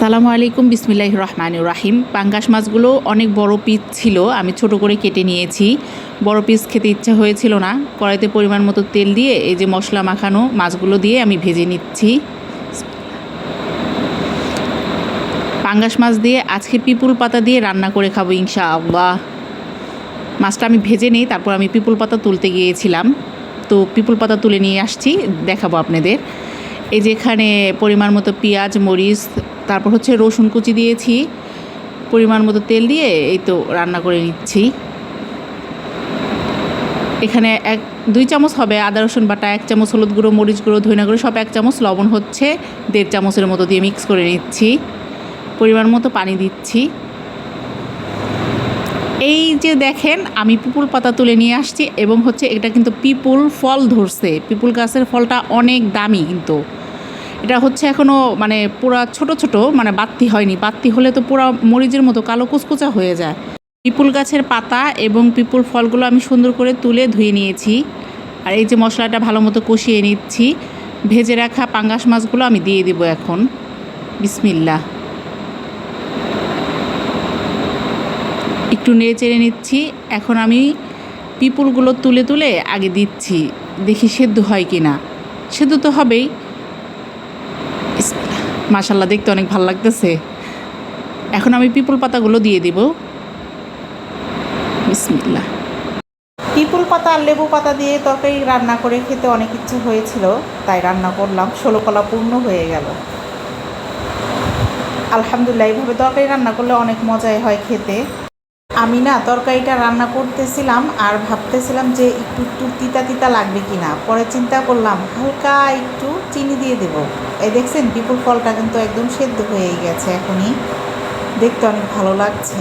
সালামু আলাইকুম বিসমিল্লাহ রহমান রাহিম। পাঙ্গাস মাছগুলো অনেক বড় পিস ছিল, আমি ছোট করে কেটে নিয়েছি। বড় পিস খেতে ইচ্ছা হয়েছিল না। কড়াইতে পরিমাণ মতো তেল দিয়ে এই যে মশলা মাখানো মাছগুলো দিয়ে আমি ভেজে নিচ্ছি। পাঙ্গাস মাছ দিয়ে আজকে পিপুল পাতা দিয়ে রান্না করে খাব ইনশা আল্লাহ মাছটা আমি ভেজে নিই, তারপর আমি পিপুল পাতা তুলতে গিয়েছিলাম। তো পিপুল পাতা তুলে নিয়ে আসছি, দেখাবো আপনাদের। এই যে এখানে পরিমাণ মতো পেঁয়াজ, মরিচ, তারপর হচ্ছে রসুন কুচি দিয়েছি। পরিমাণ মতো তেল দিয়ে এই তো রান্না করে নিচ্ছি। এখানে এক, দুই চামচ হবে আদা, রসুন বাটা, এক চামচ হলুদ গুঁড়ো, মরিচ গুঁড়ো ধইনা গুঁড়ো, সব এক চামচ, লবণ হচ্ছে দেড় চামচের মতো দিয়ে মিক্স করে নিচ্ছি। পরিমাণ মতো পানি দিচ্ছি। এই যে দেখেন, আমি পিপুল পাতা তুলে নিয়ে আসছি এবং হচ্ছে এটা কিন্তু পিপুল ফল ধরছে। পিপুল গাছের ফলটা অনেক দামি কিন্তু। এটা হচ্ছে এখনও মানে পুরা ছোট ছোট মানে বাত্তি হয়নি। বাত্তি হলে তো পুরা মরিচের মতো কালো কুচকুচা হয়ে যায়। পিপুল গাছের পাতা এবং পিপুল ফলগুলো আমি সুন্দর করে তুলে ধুয়ে নিয়েছি। আর এই যে মশলাটা ভালো মতো কষিয়ে নিচ্ছি। ভেজে রাখা পাঙ্গাস মাছগুলো আমি দিয়ে দিব এখন। বিসমিল্লা একটু নেড়ে চেড়ে নিচ্ছি। এখন আমি পিপুলগুলো তুলে তুলে আগে দিচ্ছি। দেখি সেদ্ধ হয় কি না সেদ্ধ তো হবেই। মাশাল্লাহ দেখতে অনেক ভালো লাগতেছে। এখন আমি পিপুল পাতাগুলো দিয়ে দিব। বিসমিল্লা পিপুল পাতা আর লেবু পাতা দিয়ে তরকারি রান্না করে খেতে অনেক ইচ্ছে হয়েছিল। তাই রান্না করলাম। ষোলো কলা পূর্ণ হয়ে গেল। আলহামদুলিল্লাহ, এইভাবে তরকারি রান্না করলে অনেক মজাই হয় খেতে। আমি না তরকারিটা রান্না করতেছিলাম আর ভাবতেছিলাম যে একটু একটু তিতা তিতা লাগবে কি না পরে চিন্তা করলাম, হালকা একটু চিনি দিয়ে দেব। এই দেখছেন পিপুল ফলটা কিন্তু একদম সেদ্ধ হয়েই গেছে এখনই। দেখতে অনেক ভালো লাগছে।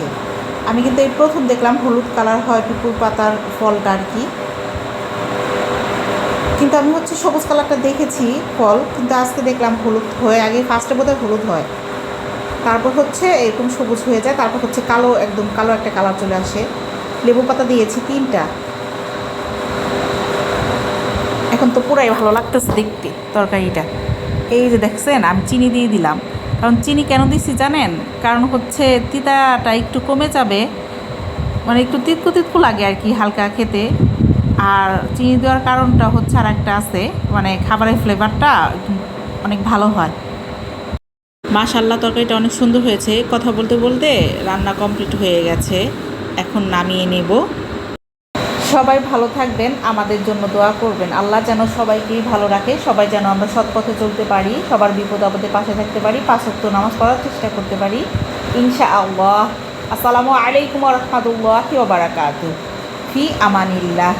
আমি কিন্তু এই প্রথম দেখলাম হলুদ কালার হয় পিপুল পাতার ফলটা আর কি। কিন্তু আমি হচ্ছে সবুজ কালারটা দেখেছি ফল, কিন্তু আজকে দেখলাম হলুদ হয়ে আগে ফার্স্টে বোধহয় হলুদ হয়। তারপর হচ্ছে এরকম সবুজ হয়ে যায়, তারপর হচ্ছে কালো, একদম কালো একটা কালার চলে আসে। লেবু পাতা দিয়েছি তিনটা। এখন তো পুরাই ভালো লাগতেছে দেখতে তরকারিটা। এই যে দেখছেন, আমি চিনি দিয়ে দিলাম। কারণ চিনি কেন দিছি জানেন? কারণ হচ্ছে তিতাটা একটু কমে যাবে মানে একটু তিতকু তিতকু লাগে আর কি হালকা খেতে। আর চিনি দেওয়ার কারণটা হচ্ছে আর একটা আছে মানে খাবারের ফ্লেভারটা অনেক ভালো হয়। মাশাল্লাহ তরকারিটা অনেক সুন্দর হয়েছে। কথা বলতে বলতে রান্না কমপ্লিট হয়ে গেছে। এখন নামিয়ে নেব। সবাই ভালো থাকবেন, আমাদের জন্য দোয়া করবেন। আল্লাহ যেন সবাইকেই ভালো রাখে, সবাই যেন আমরা সৎ পথে চলতে পারি, সবার বিপদ আপদে পাশে থাকতে পারি পাঁচক্ত নামাজ পড়ার চেষ্টা করতে পারি ইনশা আল্লাহ আসসালামু আলাইকুম রহমতুল্লাহ বারাকাতু ফি আমানিল্লাহ।